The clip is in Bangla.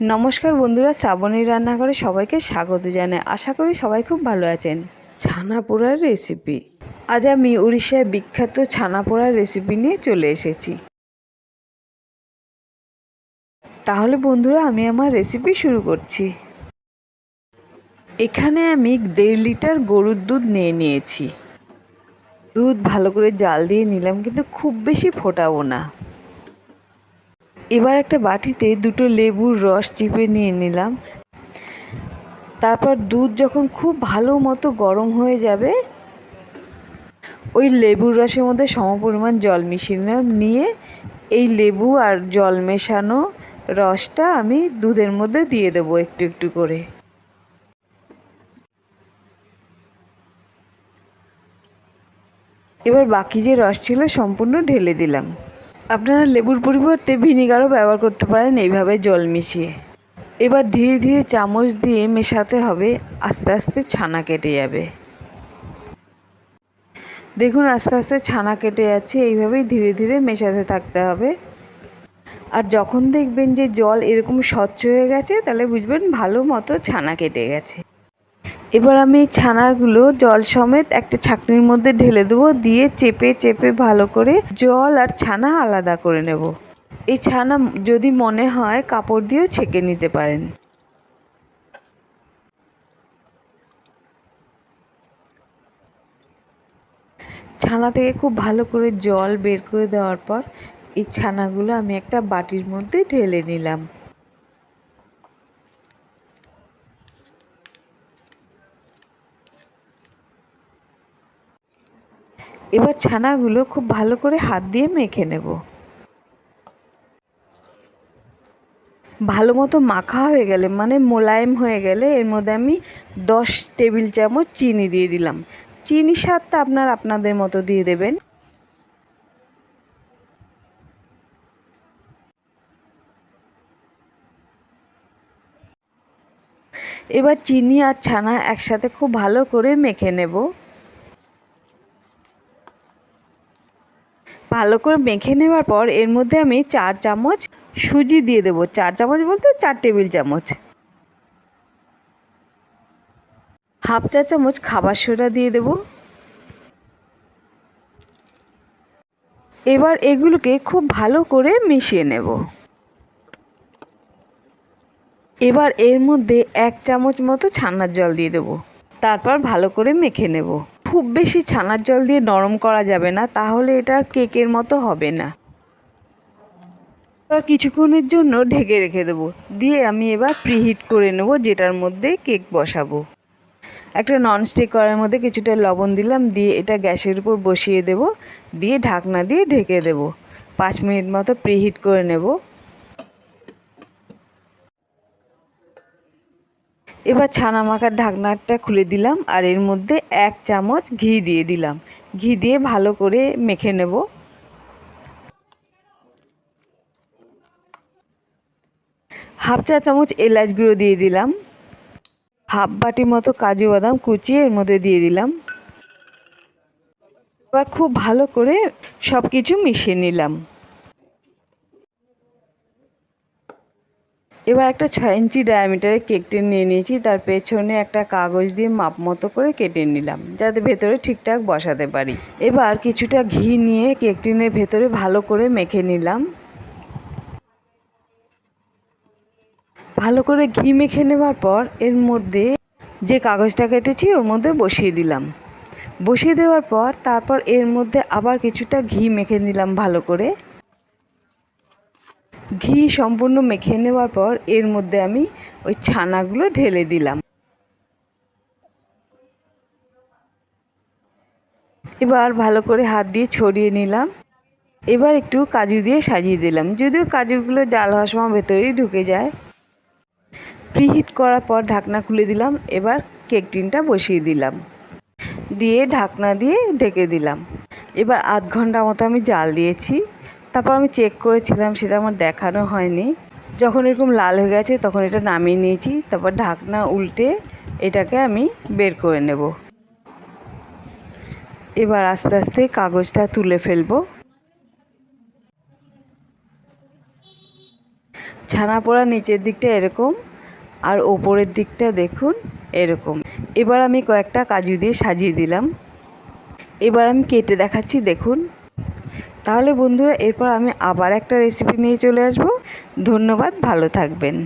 নমস্কার বন্ধুরা শ্রাবণীর রান্নাঘরে সবাইকে স্বাগত জানাই। আশা করি সবাই খুব ভালো আছেন। ছানা পোড়ার রেসিপি আজ আমি উড়িষ্যার বিখ্যাত ছানা পোড়ার রেসিপি নিয়ে চলে এসেছি। তাহলে বন্ধুরা, আমি আমার রেসিপি শুরু করছি। এখানে আমি দেড় লিটার গরুর দুধ নিয়ে নিয়েছি। দুধ ভালো করে জাল দিয়ে নিলাম, কিন্তু খুব বেশি ফোটাবো না। এবার একটা বাটিতে দুটো লেবুর রস চিপে নিয়ে নিলাম। তারপর দুধ যখন খুব ভালো মতো গরম হয়ে যাবে, ওই লেবুর রসের মধ্যে সমপরিমাণ জল মিশিয়ে নিয়ে এই লেবু আর জল মেশানো রসটা আমি দুধের মধ্যে দিয়ে দেবো একটু একটু করে। এবার বাকি যে রস ছিল সম্পূর্ণ ঢেলে দিলাম। আপনারা লেবুর পরিবর্তে ভিনিগারও ব্যবহার করতে পারেন, এইভাবে জল মিশিয়ে। এবার ধীরে ধীরে চামচ দিয়ে মেশাতে হবে, আস্তে আস্তে ছানা কেটে যাবে। দেখুন, আস্তে আস্তে ছানা কেটে যাচ্ছে, এইভাবেই ধীরে ধীরে মেশাতে থাকতে হবে। আর যখন দেখবেন যে জল এরকম স্বচ্ছ হয়ে গেছে, তাহলে বুঝবেন ভালো মতো ছানা কেটে গেছে। এবার আমি এই ছানাগুলো জল সমেত একটা ছাকনির মধ্যে ঢেলে দেবো, দিয়ে চেপে চেপে ভালো করে জল আর ছানা আলাদা করে নেব। এই ছানা যদি মনে হয় কাপড় দিয়েও ছেঁকে নিতে পারেন। ছানা থেকে খুব ভালো করে জল বের করে দেওয়ার পর এই ছানাগুলো আমি একটা বাটির মধ্যে ঢেলে নিলাম। এবার ছানাগুলো খুব ভালো করে হাত দিয়ে মেখে নেব। ভালো মতো মাখা হয়ে গেলে মানে মোলায়েম হয়ে গেলে এর মধ্যে আমি দশ টেবিল চামচ চিনি দিয়ে দিলাম। চিনি স্বাদটা আপনার আপনাদের মতো দিয়ে দেবেন। এবার চিনি আর ছানা একসাথে খুব ভালো করে মেখে নেব। ভালো করে মেখে নেওয়ার পর এর মধ্যে আমি চার চামচ সুজি দিয়ে দেবো। চার চামচ বলতে চার টেবিল চামচ। হাফ চা চামচ খাবার সোডা দিয়ে দেব। এবার এগুলোকে খুব ভালো করে মিশিয়ে নেব। এবার এর মধ্যে এক চামচ মতো ছানার জল দিয়ে দেবো। তারপর ভালো করে মেখে নেব। খুব বেশি ছানার জল দিয়ে নরম করা যাবে না, তাহলে এটা কেকের মতো হবে না। এবার কিছুক্ষণের জন্য ঢেকে রেখে দেবো। দিয়ে আমি এবার প্রিহিট করে নেব, যেটার মধ্যে কেক বসাবো। একটা ননস্টিক করার মধ্যে কিছুটা লবণ দিলাম, দিয়ে এটা গ্যাসের উপর বসিয়ে দেব। দিয়ে ঢাকনা দিয়ে ঢেকে দেব। পাঁচ মিনিট মতো প্রিহিট করে নেব। এবার ছানা মাখার ঢাকনাটা খুলে দিলাম আর এর মধ্যে এক চামচ ঘি দিয়ে দিলাম। ঘি দিয়ে ভালো করে মেখে নেব। হাফ চা চামচ এলাচ গুঁড়ো দিয়ে দিলাম। হাফ বাটি মতো কাজু বাদাম কুচিয়ে এর মধ্যে দিয়ে দিলাম। এবার খুব ভালো করে সব কিছু মিশিয়ে নিলাম। এবার একটা ছয় ইঞ্চি ডায়ামিটারের কেক টিন নিয়ে নিয়েছি, তার পেছনে একটা কাগজ দিয়ে মাপ মতো করে কেটে নিলাম, যাতে ভেতরে ঠিকঠাক বসাতে পারি। এবার কিছুটা ঘি নিয়ে কেকটিনের ভেতরে ভালো করে মেখে নিলাম। ভালো করে ঘি মেখে নেওয়ার পর এর মধ্যে যে কাগজটা কেটেছি, ওর মধ্যে বসিয়ে দিলাম। বসিয়ে দেওয়ার পর তারপর এর মধ্যে আবার কিছুটা ঘি মেখে নিলাম ভালো করে। ঘি সম্পূর্ণ মেখে নেওয়ার পর এর মধ্যে আমি ওই ছানাগুলো ঢেলে দিলাম। এবার ভালো করে হাত দিয়ে ছড়িয়ে নিলাম। এবার একটু কাজু দিয়ে সাজিয়ে দিলাম, যদিও কাজুগুলো জাল হওয়ার সময় ভেতরেই ঢুকে যায়। প্রিহিট করার পর ঢাকনা খুলে দিলাম, এবার কেক টিনটা বসিয়ে দিলাম। দিয়ে ঢাকনা দিয়ে ঢেকে দিলাম। এবার আধ ঘণ্টা মতো আমি জাল দিয়েছি। তারপর আমি চেক করেছিলাম, সেটা আমার দেখানো হয়নি। যখন এরকম লাল হয়ে গেছে, তখন এটা নামিয়ে নিয়েছি। তারপর ঢাকনা উল্টে এটাকে আমি বের করে নেব। এবার আস্তে আস্তে কাগজটা তুলে ফেলব। ছানা পোড়া নিচের দিকটা এরকম, আর ওপরের দিকটা দেখুন এরকম। এবার আমি কয়েকটা কাজু দিয়ে সাজিয়ে দিলাম। এবার আমি কেটে দেখাচ্ছি, দেখুন। তাহলে বন্ধুরা এরপর আমি আবার একটা রেসিপি নিয়ে চলে আসব। ধন্যবাদ ভালো থাকবেন।